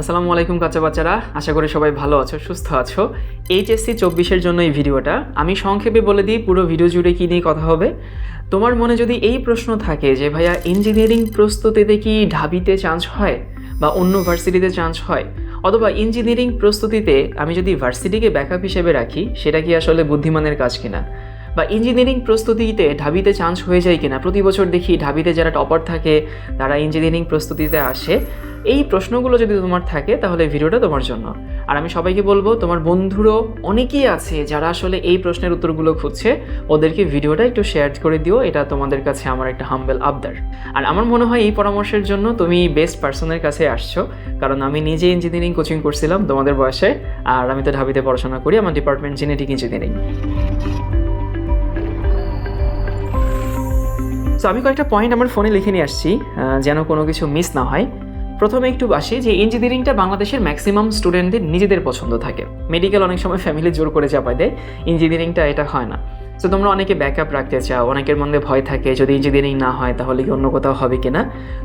আসসালামু আলাইকুম কাচ্চা বাচ্চারা। আশা করি সবাই ভালো আছো, সুস্থ আছো। এইচএসসি চব্বিশের জন্য এই ভিডিওটা। আমি সংক্ষেপে বলে দিই, পুরো ভিডিও জুড়ে কী নিয়ে কথা হবে। তোমার মনে যদি এই প্রশ্ন থাকে যে, ভাইয়া ইঞ্জিনিয়ারিং প্রস্তুতিতে কি ঢাবিতে চান্স হয় বা অন্য ভার্সিটিতে চান্স হয়? অথবা ইঞ্জিনিয়ারিং প্রস্তুতিতে আমি যদি ভার্সিটিকে ব্যাকআপ হিসেবে রাখি, সেটা কি আসলে বুদ্ধিমানের কাজ কিনা? বা ইঞ্জিনিয়ারিং প্রস্তুতিতে ঢাবিতে চান্স হয়ে যায় কিনা? প্রতি বছর দেখি ঢাবিতে যারা টপার থাকে, তারা ইঞ্জিনিয়ারিং প্রস্তুতিতে আসে। এই প্রশ্নগুলো যদি তোমার থাকে, তাহলে ভিডিওটা তোমার জন্য। আর আমি সবাইকে বলব, তোমার বন্ধুরও অনেকেই আছে যারা আসলে এই প্রশ্নের উত্তরগুলো খুঁজছে, ওদেরকে ভিডিওটা একটু শেয়ার করে দিও, এটা তোমাদের কাছে আমার একটা হাম্বেল আবদার। আর আমার মনে হয় এই পরামর্শের জন্য তুমি বেস্ট পার্সনের কাছে আসছো, কারণ আমি নিজে ইঞ্জিনিয়ারিং কোচিং করছিলাম তোমাদের বয়সে, আর আমি তো ঢাবিতে পড়াশোনা করি, আমার ডিপার্টমেন্ট জেনেটিক ইঞ্জিনিয়ারিং সো আমি কয়েকটা পয়েন্ট আমার ফোনে লিখে নিয়ে আসছি যেন কোনো কিছু মিস না হয়। প্রথমে একটু আসি যে ইঞ্জিনিয়ারিংটা বাংলাদেশের ম্যাক্সিমাম স্টুডেন্টদের নিজেদের পছন্দ থাকে। মেডিকেল অনেক সময় ফ্যামিলি জোর করে চাপায় দেয় ইঞ্জিনিয়ারিংটা এটা হয় না। সো তোমরা অনেকে ব্যাকআপ রাখতে চাও, অনেকের মধ্যে ভয় থাকে, যদি ইঞ্জিনিয়ারিং না হয়, তাহলে কি অন্য কোথাও হবে কিনা?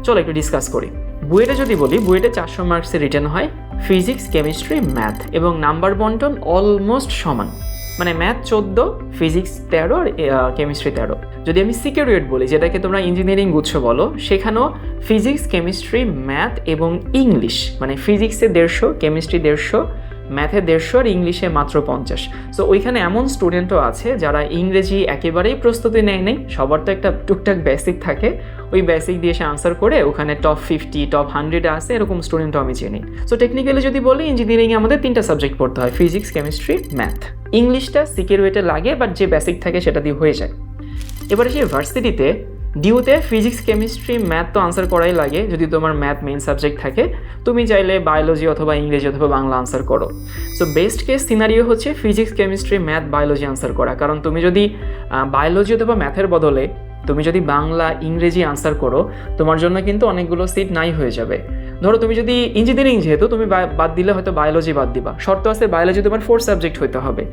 চলো একটু ডিসকাস করি। বুয়েটে যদি বলি, বুয়েটে চারশো মার্কসে রিটার্ন হয় ফিজিক্স কেমিস্ট্রি ম্যাথ এবং নাম্বার বন্টন অলমোস্ট সমান। মানে ম্যাথ চোদ্দ ফিজিক্স তেরো আর কেমিস্ট্রি তেরো। যদি আমি সিকিউরিয়েট বলি, যেটাকে তোমরা ইঞ্জিনিয়ারিং গুচ্ছ বলো, সেখানেও ফিজিক্স কেমিস্ট্রি ম্যাথ এবং ইংলিশ মানে ফিজিক্সে দেড়শো কেমিস্ট্রি দেড়শো ম্যাথে দেড়শো আর ইংলিশে মাত্র পঞ্চাশ। সো ওইখানে এমন স্টুডেন্টও আছে যারা ইংরেজি একেবারেই প্রস্তুতি নেয় নেই, সবার তো একটা টুকটাক বেসিক থাকে। ওই বেসিক দিয়ে সে আনসার করে ওখানে টপ ফিফটি টপ হান্ড্রেডে আসে এরকম স্টুডেন্টও আমি চিনি। সো টেকনিক্যালি যদি বলি ইঞ্জিনিয়ারিংয়ে আমাদের তিনটা সাবজেক্ট পড়তে হয় ফিজিক্স কেমিস্ট্রি ম্যাথ ইংলিশটা সিকিউরিটে লাগে বাট যে বেসিক থাকে সেটা দিয়ে হয়ে যায়। এবারে সেই ভার্সিটিতে ডিউতে ফিজিক্স, কেমিস্ট্রি, ম্যাথ তো আনসার করাই লাগে, যদি তোমার ম্যাথ মেইন সাবজেক্ট থাকে। তুমি চাইলে বায়োলজি অথবা ইংরেজি অথবা বাংলা আনসার করো। সো বেস্ট কেস সিনারিও হচ্ছে physics chemistry math biology answer করা। কারণ তুমি যদি বায়োলজি অথবা ম্যাথের বদলে তুমি যদি বাংলা, ইংরেজি আনসার করো, তোমার জন্য কিন্তু অনেকগুলো সিট নাই হয়ে যাবে। ধরো তুমি যদি ইঞ্জিনিয়ারিং যেহেতু, তুমি বাদ দিলে হয়তো বায়োলজি বাদ দিবা। শর্ত আছে বায়োলজি তোমার ফোর্থ সাবজেক্ট হইতে হবে।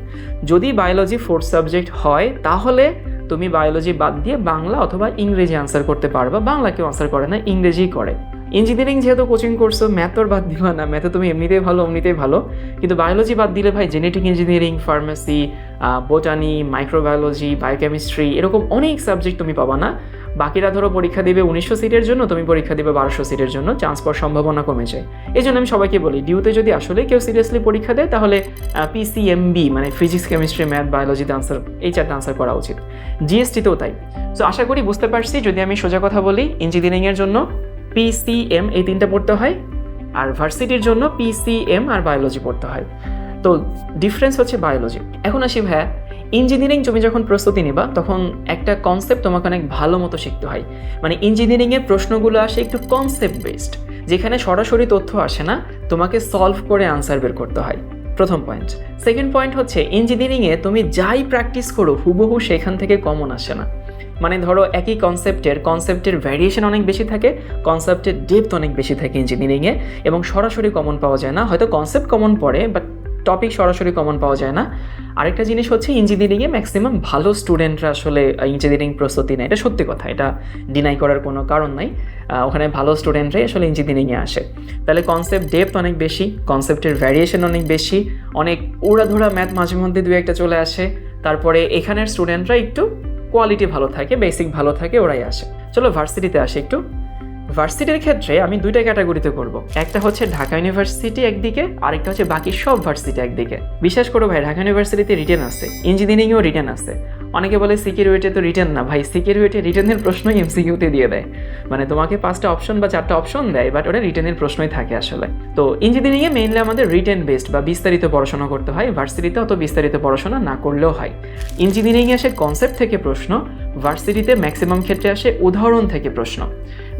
যদি বায়োলজি ফোর্থ সাবজেক্ট হয়, তাহলে তুমি বায়োলজি বাদ দিয়ে বাংলা অথবা ইংরেজি আনসার করতে পারবা। বাংলা কেউ আনসার করে না, ইংরেজিই করে। ইঞ্জিনিয়ারিং যেহেতু কোচিং করছ ম্যাথ বাদ দিবা না। ম্যাথে তুমি এমনিতেই ভালো এমনিতেই ভালো। কিন্তু বায়োলজি বাদ দিলে ভাই genetic engineering pharmacy botany microbiology biochemistry এরকম অনেক সাবজেক্ট তুমি পাবা না। বাকিরা ধরো পরীক্ষা দিবে উনিশশো সিটের জন্য, তুমি পরীক্ষা দিবে বারোশো সিটের জন্য চান্স পাওয়ার সম্ভাবনা কমে যায়। এই জন্য আমি সবাইকে বলি ডিউতে যদি আসলে কেউ সিরিয়াসলি পরীক্ষা দেয়, তাহলে পিসিএমবি মানে ফিজিক্স কেমিস্ট্রি ম্যাথ বায়োলজিতে আনসার এই চারটা আনসার করা উচিত। জিএসটিতেও তাই। সো আশা করি বুঝতে পারছি, যদি আমি সোজা কথা বলি ইঞ্জিনিয়ারিংয়ের জন্য পিসিএম এই তিনটা পড়তে হয়, আর ভার্সিটির জন্য পিসিএম আর বায়োলজি পড়তে হয়। তো ডিফারেন্স হচ্ছে বায়োলজি এখন আসি ভাইয়া ইঞ্জিনিয়ারিং তুমি যখন প্রস্তুতি নিবা, তখন একটা কনসেপ্ট তোমাকে অনেক ভালো মতো শিখতে হয়। মানে ইঞ্জিনিয়ারিংয়ের প্রশ্নগুলো আসে একটু কনসেপ্ট বেসড যেখানে সরাসরি তথ্য আসে না, তোমাকে সলভ করে আনসার বের করতে হয়। প্রথম পয়েন্ট সেকেন্ড পয়েন্ট হচ্ছে ইঞ্জিনিয়ারিংয়ে তুমি যাই প্র্যাকটিস করো, হুবহু সেখান থেকে কমন আসে না। মানে ধরো একই কনসেপ্টের কনসেপ্টের ভ্যারিয়েশন অনেক বেশি থাকে কনসেপ্টের ডেপথ অনেক বেশি থাকে ইঞ্জিনিয়ারিংয়ে এবং সরাসরি কমন পাওয়া যায় না। হয়তো কনসেপ্ট কমন পড়ে বাট টপিক সরাসরি কমন পাওয়া যায় না। আরেকটা জিনিস হচ্ছে ইঞ্জিনিয়ারিংয়ে ম্যাক্সিমাম ভালো স্টুডেন্টরা আসলে ইঞ্জিনিয়ারিং প্রস্তুতি নেয়। এটা সত্যি কথা, এটা ডিনাই করার কোনো কারণ নাই। ওখানে ভালো স্টুডেন্টরাই আসলে ইঞ্জিনিয়ারিংয়ে আসে। তাহলে কনসেপ্ট ডেপথ অনেক বেশি কনসেপ্টের ভ্যারিয়েশন অনেক বেশি, অনেক উড়াধুরা ম্যাথ মাঝে মধ্যে দু একটা চলে আসে। তারপরে এখানের স্টুডেন্টরা একটু কোয়ালিটি ভালো থাকে বেসিক ভালো থাকে, ওরাই আসে। চলো ভার্সিটিতে আসে একটু। ভার্সিটির ক্ষেত্রে আমি দুইটা ক্যাটাগরিতে করব। একটা হচ্ছে ঢাকা ইউনিভার্সিটি একদিকে, আরেকটা হচ্ছে বাকি সব ভার্সিটি একদিকে। বিশ্বাস করো ভাই, ঢাকা ইউনিভার্সিটিতে রিটার্ন আছে ইঞ্জিনিয়ারিংয়েও রিটার্ন আছে অনেকে বলে সিকিউরিটি তো রিটেন না। ভাই সিকিউরিটি রিটেনের প্রশ্নই এমসিকিউতে দিয়ে দেয়। মানে তোমাকে পাঁচটা অপশন বা চারটা অপশন দেয় বাট ওটা রিটেনের প্রশ্নই থাকে আসলে। তো ইঞ্জিনিয়ারিংয়ে মেইনলি আমাদের রিটেন বেসড বা বিস্তারিত পড়াশোনা করতে হয়। ভার্সিটিতে অত বিস্তারিত পড়াশোনা না করলেও হয়। ইঞ্জিনিয়ারিংয়ে আসে কনসেপ্ট থেকে প্রশ্ন ভার্সিটিতে ম্যাক্সিমাম ক্ষেত্রে আসে উদাহরণ থেকে প্রশ্ন।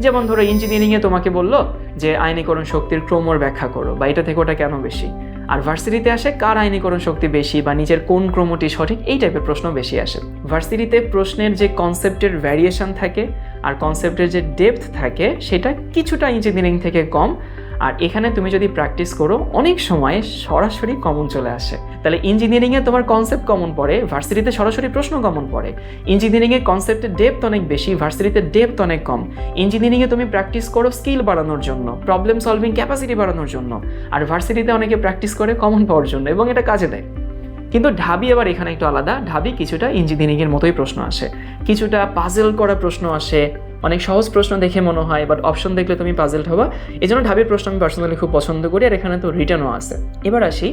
যেমন ধরো ইঞ্জিনিয়ারিংয়ে তোমাকে বলল যে, আইনীকরণ শক্তির ক্রমর ব্যাখ্যা করো, বা এটা থেকে ওটা কেন বেশি? আর ভার্সিটিতে আসে কার আইনীকরণ শক্তি বেশি বা নিজের কোন ক্রমটি সঠিক, এই টাইপের প্রশ্ন বেশি আসে। ভার্সিটিতে প্রশ্নের যে কনসেপ্টের ভ্যারিয়েশন থাকে আর কনসেপ্টের যে ডেপথ থাকে, সেটা কিছুটা ইঞ্জিনিয়ারিং থেকে কম আর এখানে তুমি যদি প্র্যাকটিস করো, অনেক সময় সরাসরি কমন চলে আসে। তাহলে ইঞ্জিনিয়ারিংয়ে তোমার কনসেপ্ট কমন পড়ে ভার্সিটিতে সরাসরি প্রশ্ন কমন পড়ে। ইঞ্জিনিয়ারিংয়ে কনসেপ্টের ডেপথ অনেক বেশি ভার্সিটিতে ডেপথ অনেক কম। ইঞ্জিনিয়ারিংয়ে তুমি প্র্যাকটিস করো স্কিল বাড়ানোর জন্য প্রবলেম সলভিং ক্যাপাসিটি বাড়ানোর জন্য। আর ভার্সিটিতে অনেকে প্র্যাকটিস করে কমন পাওয়ার জন্য এবং এটা কাজে দেয়। কিন্তু ঢাবি আবার এখানে একটু আলাদা। ঢাবি কিছুটা ইঞ্জিনিয়ারিংয়ের মতোই প্রশ্ন আসে। কিছুটা পাজেল করা প্রশ্ন আসে। অনেক সহজ প্রশ্ন দেখে মনে হয় বাট অপশন দেখলে তুমি পাজেলড হবা। এই জন্য ঢাবির প্রশ্ন আমি পার্সোনালি খুব পছন্দ করি, আর এখানে তো রিটার্নও আছে। এবার আসি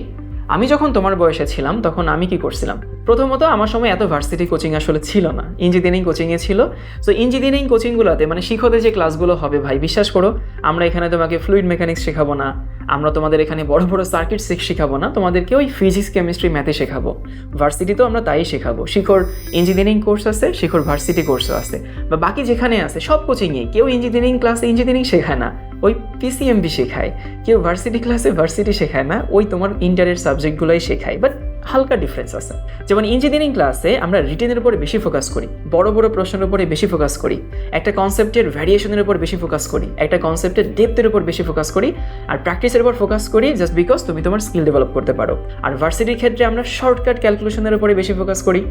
আমি যখন তোমার বয়সে ছিলাম, তখন আমি কি করছিলাম? প্রথমত আমার সময় এত ভার্সিটি কোচিং আসলে ছিল না। ইঞ্জিনিয়ারিং কোচিংয়ে ছিল। সো ইঞ্জিনিয়ারিং কোচিংগুলোতে মানে শিখতে যে ক্লাসগুলো হবে, ভাই, বিশ্বাস করো, আমরা এখানে তোমাকে ফ্লুইড মেকানিক্স শেখাবো না। আমরা তোমাদের এখানে বড় বড় সার্কিট শেখাবো না। তোমাদেরকে ওই ফিজিক্স কেমিস্ট্রি ম্যাথে শেখাবো। ভার্সিটিতেও আমরা তাই শেখাবো। শিখর ইঞ্জিনিয়ারিং কোর্স আছে, শিখর ভার্সিটি কোর্সও আছে। বা বাকি যেখানে আছে, সব কোচিংয়ে কেউ ইঞ্জিনিয়ারিং ক্লাসে ইঞ্জিনিয়ারিং শেখায় না। ওই পিসিএমবি শেখায়। কেউ ভার্সিটি ক্লাসে ভার্সিটি শেখায় না। ওই তোমার ইন্টারের সাবজেক্টগুলোই শেখায় বাট হালকা ডিফারেন্স আছে। যেমন ইঞ্জিনিয়ারিং ক্লাসে আমরা রিটেনের উপরে বেশি ফোকাস করি, বড় বড় প্রশ্নের উপরে বেশি ফোকাস করি, একটা কনসেপ্টের ভ্যারিয়েশনের উপর বেশি ফোকাস করি, একটা কনসেপ্টের ডেপথের উপর বেশি ফোকাস করি, আর প্র্যাকটিসের উপর ফোকাস করি জাস্ট বিকজ তুমি তোমার স্কিল ডেভেলপ করতে পারো। আর ভার্সিটির ক্ষেত্রে আমরা শর্টকাট ক্যালকুলেশনের উপরে বেশি ফোকাস করি।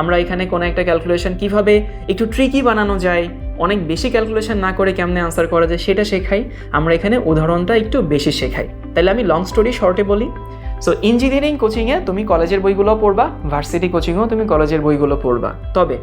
আমরা এখানে কোনো একটা ক্যালকুলেশন কীভাবে একটু ট্রিকি বানানো যায়, অনেক বেশি ক্যালকুলেশন না করে কেমনে আনসার করা যায় সেটা শেখাই। আমরা এখানে উদাহরণটা একটু বেশি শেখাই। তাহলে আমি লং স্টোরি শর্টে বলি। সো ইঞ্জিনিয়ারিং কোচিংয়ে তুমি কলেজের বইগুলো পড়বা ভার্সিটি কোচিংয়েও তুমি কলেজের বইগুলো পড়বা। তবে,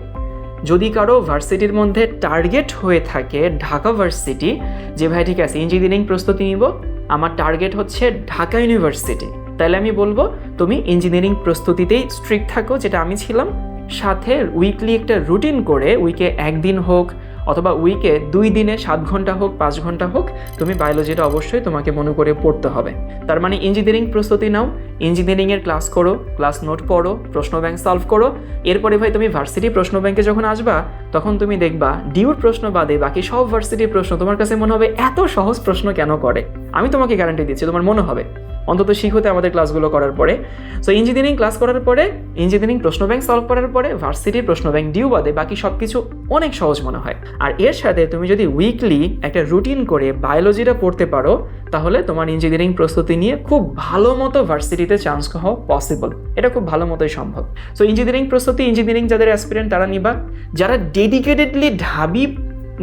যদি কারও ভার্সিটির মধ্যে টার্গেট হয়ে থাকে ঢাকা ভার্সিটি যে ভাই ঠিক আছে ইঞ্জিনিয়ারিং প্রস্তুতি নিব, আমার টার্গেট হচ্ছে ঢাকা ইউনিভার্সিটি তাহলে আমি বলব, তুমি ইঞ্জিনিয়ারিং প্রস্তুতিতেই স্ট্রিক্ট থাকো, যেটা আমি ছিলাম। সাথে উইকলি একটা রুটিন করে উইকে একদিন হোক অথবা উইকে দুই দিনে সাত ঘণ্টা হোক, পাঁচ ঘণ্টা হোক, তুমি বায়োলজিটা অবশ্যই তোমাকে মনে করে পড়তে হবে। তার মানে ইঞ্জিনিয়ারিং প্রস্তুতি নাও ইঞ্জিনিয়ারিংয়ের ক্লাস করো ক্লাস নোট পড়ো, প্রশ্ন ব্যাংক সলভ করো। এরপরে ভাই তুমি ভার্সিটি প্রশ্ন ব্যাংকে যখন আসবা, তখন তুমি দেখবা ডিউর প্রশ্ন বাদে বাকি সব ভার্সিটির প্রশ্ন তোমার কাছে মনে হবে এত সহজ প্রশ্ন কেন করে? আমি তোমাকে গ্যারান্টি দিচ্ছি, তোমার মনে হবে। অন্তত শিখতে আমাদের ক্লাসগুলো করার পরে। সো ইঞ্জিনিয়ারিং ক্লাস করার পরে ইঞ্জিনিয়ারিং প্রশ্ন ব্যাংক সলভ করার পরে ভার্সিটির প্রশ্ন ব্যাংক ডিউ বাদে বাকি সব কিছু অনেক সহজ মনে হয়। আর এর সাথে তুমি যদি উইকলি একটা রুটিন করে বায়োলজিটা পড়তে পারো, তাহলে তোমার ইঞ্জিনিয়ারিং প্রস্তুতি নিয়ে খুব ভালো মতো ভার্সিটিতে চান্স হওয়া পসিবল এটা খুব ভালো মতোই সম্ভব। সো ইঞ্জিনিয়ারিং প্রস্তুতি ইঞ্জিনিয়ারিং যাদের অ্যাসপিরেন্ট তারা নিবা। যারা ডেডিকেটেডলি ঢাবি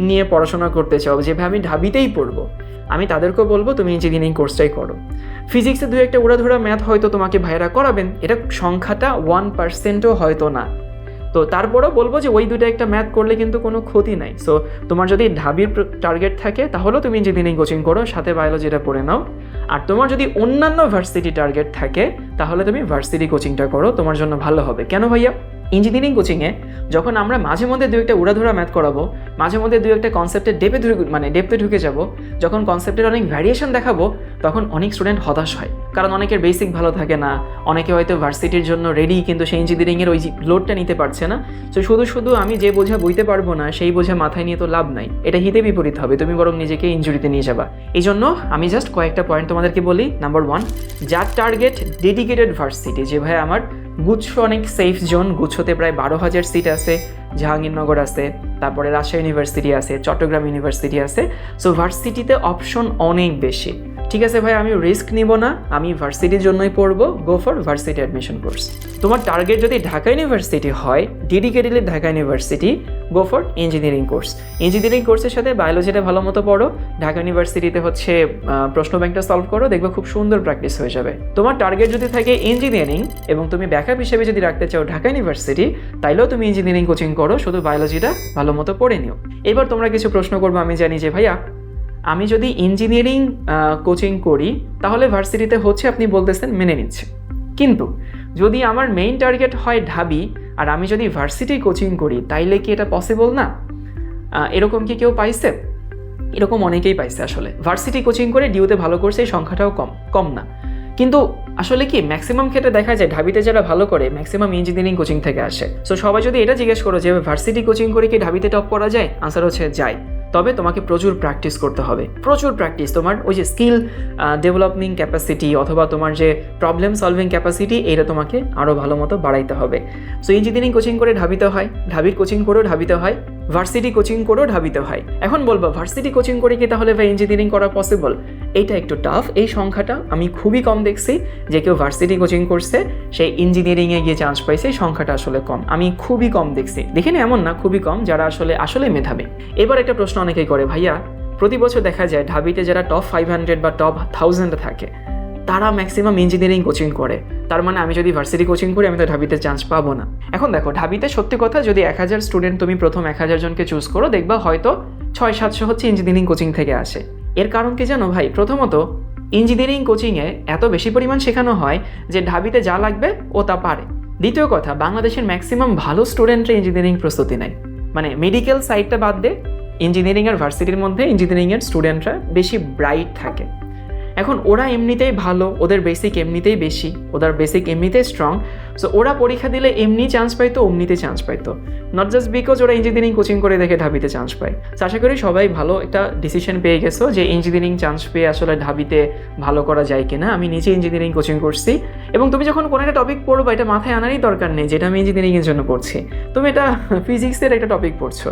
নিয়ে পড়াশোনা করতে চাও যেভাবে আমি ঢাবিতেই পড়ব। আমি তাদেরকেও বলব, তুমি ইঞ্জিনিয়ারিং কোর্সটাই করো। ফিজিক্সে দু একটা উড়াধুরা ম্যাথ হয়তো তোমাকে ভাইরা করাবেন, এটা সংখ্যাটা ওয়ান পার্সেন্টও হয়তো না। তো তারপরেও বলব যে ওই দুটো একটা ম্যাথ করলে কিন্তু কোনো ক্ষতি নাই। সো তোমার যদি ঢাবির টার্গেট থাকে, তাহলেও তুমি ইঞ্জিনিয়ারিং কোচিং করো, সাথে বায়োলজিটা পড়ে নাও। আর তোমার যদি অন্যান্য ভার্সিটি টার্গেট থাকে, তাহলে তুমি ভার্সিটি কোচিংটা করো, তোমার জন্য ভালো হবে। কেন ভাইয়া? ইঞ্জিনিয়ারিং কোচিংয়ে যখন আমরা মাঝে মধ্যে দু একটা উড়াধুরা ম্যাথ করাবো, মাঝে মধ্যে দু একটা কনসেপ্টের ডেপে মানে ডেপতে ঢুকে যাব, যখন কনসেপ্টের অনেক ভ্যারিয়েশন দেখাবো, তখন অনেক স্টুডেন্ট হতাশ হয়। কারণ অনেকের বেসিক ভালো থাকে না। অনেকে হয়তো ভার্সিটির জন্য রেডি কিন্তু সেই ইঞ্জিনিয়ারিংয়ের ওই লোডটা নিতে পারছে না। তো শুধু শুধু আমি যে বোঝা বইতে পারব না, সেই বোঝা মাথায় নিয়ে তো লাভ নাই। এটা হিতে বিপরীত হবে, তুমি বরং নিজেকে ইঞ্জুরিতে নিয়ে যাবা। এই জন্য আমি জাস্ট কয়েকটা পয়েন্ট তোমাদেরকে বলি। নাম্বার ওয়ান যার টার্গেট ডেডিকেটেড ভার্সিটি যে ভাই আমার গুচ্ছ অনেক সেফ জোন গুচ্ছতে প্রায় বারো হাজার সিট আছে, জাহাঙ্গীরনগর আছে, তারপরে রাজশাহী ইউনিভার্সিটি আছে, চট্টগ্রাম ইউনিভার্সিটি আছে। সো ভার্সিটিতে অপশন অনেক বেশি। ঠিক আছে ভাই, আমি রিস্ক নিব না, আমি ভার্সিটির জন্যই পড়ব go for varsity admission course তোমার টার্গেট যদি ঢাকা ইউনিভার্সিটি হয় dedicatedly Dhaka university go for engineering course engineering কোর্সের সাথে বায়োলজিটা ভালো মতো পড়ো, ঢাকা ইউনিভার্সিটিতে হচ্ছে প্রশ্ন ব্যাংকটা সলভ করো, দেখবে খুব সুন্দর প্র্যাকটিস হয়ে যাবে। তোমার টার্গেট যদি থাকে ইঞ্জিনিয়ারিং এবং তুমি ব্যাকআপ হিসেবে যদি রাখতে চাও ঢাকা ইউনিভার্সিটি তাইলেও তুমি ইঞ্জিনিয়ারিং কোচিং করো, শুধু বায়োলজিটা ভালো মতো পড়ে নিও। এবার তোমরা কিছু প্রশ্ন করব, আমি জানি যে ভাইয়া আমি যদি ইঞ্জিনিয়ারিং কোচিং করি, তাহলে ভার্সিটিতে হচ্ছে আপনি বলতেছেন মেনে নিচ্ছে। কিন্তু যদি আমার মেইন টার্গেট হয় ঢাবি, আর আমি যদি ভার্সিটি কোচিং করি, তাইলে কি এটা পসিবল না? এরকম কি কেউ পাইছে? এরকম অনেকেই পাইছে আসলে। ভার্সিটি কোচিং করে ডিউতে ভালো করছে, এই সংখ্যাটাও কম কম না। কিন্তু আসলে কি ম্যাক্সিমাম ক্ষেত্রে দেখা যায় ঢাবিতে যারা ভালো করে ম্যাক্সিমাম ইঞ্জিনিয়ারিং কোচিং থেকে আসে। সো সবাই যদি এটা জিজ্ঞেস করো যে, ভার্সিটি কোচিং করে কি ঢাবিতে টপ করা যায়? আনসার হচ্ছে, যায়। তবে তোমাকে প্রচুর প্র্যাকটিস করতে হবে। প্রচুর প্র্যাকটিস তোমার ওই যে স্কিল ডেভেলপিং ক্যাপাসিটি অথবা তোমার যে প্রবলেম সলভিং ক্যাপাসিটি এটা তোমাকে আরও ভালো মতো বাড়াইতে হবে। সো ইঞ্জিনিয়ারিং কোচিং করে ঢাবিতে হয়। ঢাবির কোচিং করেও ঢাবিতে হয়। ভার্সিটি কোচিং করেও ঢাবিতে হয়। এখন বলব ভার্সিটি কোচিং করে কি তাহলে ভাই ইঞ্জিনিয়ারিং করা পসিবল এটা একটু টাফ এই সংখ্যাটা আমি খুবই কম দেখছি, যে কেউ ভার্সিটি কোচিং করছে, সে ইঞ্জিনিয়ারিংয়ে গিয়ে চান্স পাইছে, এই সংখ্যাটা আসলে কম। আমি খুবই কম দেখছি। দেখিনি এমন না, খুবই কম, যারা আসলে আসলে মেধাবী। এবার একটা প্রশ্ন অনেকেই করে, ভাইয়া, প্রতি বছর দেখা যায় ঢাবিতে যারা টপ ফাইভ হান্ড্রেড বা টপ থাউজেন্ডে থাকে তারা ম্যাক্সিমাম ইঞ্জিনিয়ারিং কোচিং করে। তার মানে আমি যদি ভার্সিটি কোচিং করি, আমি তো ঢাবিতে চান্স পাবো না। এখন দেখো, ঢাবিতে সত্যি কথা যদি এক হাজার স্টুডেন্ট তুমি প্রথম এক হাজার জনকে চুজ করো, দেখবা হয়তো ছয় সাতশো হচ্ছে ইঞ্জিনিয়ারিং কোচিং থেকে আসে। এর কারণ কি জানো ভাই? প্রথমত ইঞ্জিনিয়ারিং কোচিংয়ে এত বেশি পরিমাণ শেখানো হয় যে ঢাবিতে যা লাগবে ও তা পারে। দ্বিতীয় কথা, বাংলাদেশের ম্যাক্সিমাম ভালো স্টুডেন্টরা ইঞ্জিনিয়ারিং প্রস্তুতি নেয়। মানে মেডিকেল সাইডটা বাদ দে ইঞ্জিনিয়ারিং আর ভার্সিটির মধ্যে ইঞ্জিনিয়ারিংয়ের স্টুডেন্টরা বেশি ব্রাইট থাকে। এখন ওরা এমনিতেই ভালো ওদের বেসিক এমনিতেই বেশি ওদের বেসিক এমনিতেই স্ট্রং সো ওরা পরীক্ষা দিলে এমনি চান্স পাইতো, অমনিতে চান্স পাইতো। নট জাস্ট বিকজ ওরা ইঞ্জিনিয়ারিং কোচিং করে দেখে ঢাবিতে চান্স পায়। তো আশা করি সবাই ভালো একটা ডিসিশন পেয়ে গেছো যে ইঞ্জিনিয়ারিং চান্স পেয়ে আসলে ঢাবিতে ভালো করা যায় কিনা। আমি নিজে ইঞ্জিনিয়ারিং কোচিং করছি এবং তুমি যখন কোনো একটা টপিক পড়বা এটা মাথায় আনারই দরকার নেই, যেটা আমি ইঞ্জিনিয়ারিংয়ের জন্য পড়ছি, তুমি এটা ফিজিক্সের একটা টপিক পড়ছো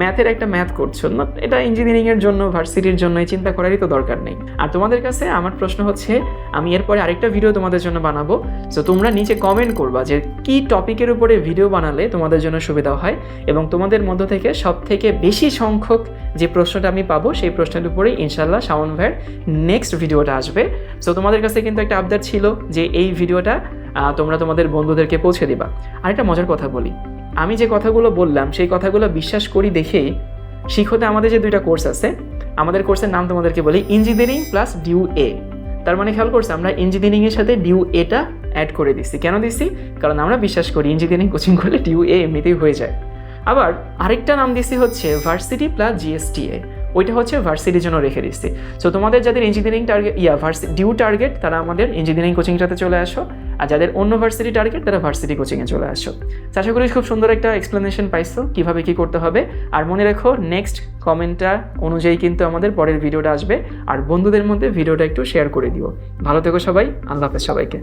ম্যাথের একটা ম্যাথ করছ না এটা ইঞ্জিনিয়ারিংয়ের জন্য ভার্সিটির জন্য এই চিন্তা করারই তো দরকার নেই। আর তোমাদের কাছে আমার প্রশ্ন হচ্ছে, আমি এরপরে আরেকটা ভিডিও তোমাদের জন্য বানাবো। সো তোমরা নিচে কমেন্ট করবা যে কি টপিকের উপরে ভিডিও বানালে তোমাদের জন্য সুবিধা হয় এবং তোমাদের মধ্য থেকে সব থেকে বেশি সংখ্যক যে প্রশ্নটা আমি পাবো, সেই প্রশ্নের উপরেই ইনশাল্লাহ শাওন ভাইয়ের নেক্সট ভিডিওটা আসবে। সো তোমাদের কাছে কিন্তু একটা আবদার ছিল যে এই ভিডিওটা তোমরা তোমাদের বন্ধুদেরকে পৌঁছে দিবা। আরেকটা মজার কথা বলি। আমি যে কথাগুলো বললাম, সেই কথাগুলো বিশ্বাস করি দেখেই শিখতে আমাদের যে দুইটা কোর্স আছে, আমাদের কোর্সের নাম তোমাদেরকে বলি ইঞ্জিনিয়ারিং প্লাস ডিউ এ তার মানে খেয়াল করছে, আমরা ইঞ্জিনিয়ারিংয়ের সাথে ডিউ এটা অ্যাড করে দিচ্ছি কেন দিচ্ছি কারণ আমরা বিশ্বাস করি ইঞ্জিনিয়ারিং কোচিং করলে ডিউ এ এমনিতেই হয়ে যায়। আবার আরেকটা নাম দিচ্ছি হচ্ছে ভার্সিটি প্লাস জিএসটিএ ওইটা হচ্ছে ভার্সিটির জন্য রেখে দিচ্ছি। সো তোমাদের যাদের ইঞ্জিনিয়ারিং টার্গেট ইয়া ভার্সি ডিউ টার্গেট তারা আমাদের ইঞ্জিনিয়ারিং কোচিংটাতে চলে আসো। আর যাদের অন্য ভার্সিটি টার্গেট তারা ভার্সিটি কোচিংয়ে চলে আসো। আশা করি খুব সুন্দর একটা এক্সপ্লেনেশন পাইছো, কীভাবে কী করতে হবে। আর মনে রেখো নেক্সট কমেন্টটা অনুযায়ী কিন্তু আমাদের পরের ভিডিওটা আসবে। আর বন্ধুদের মধ্যে ভিডিওটা একটু শেয়ার করে দিও। ভালো থেকো সবাই, আল্লাহ হাফেজ সবাইকে।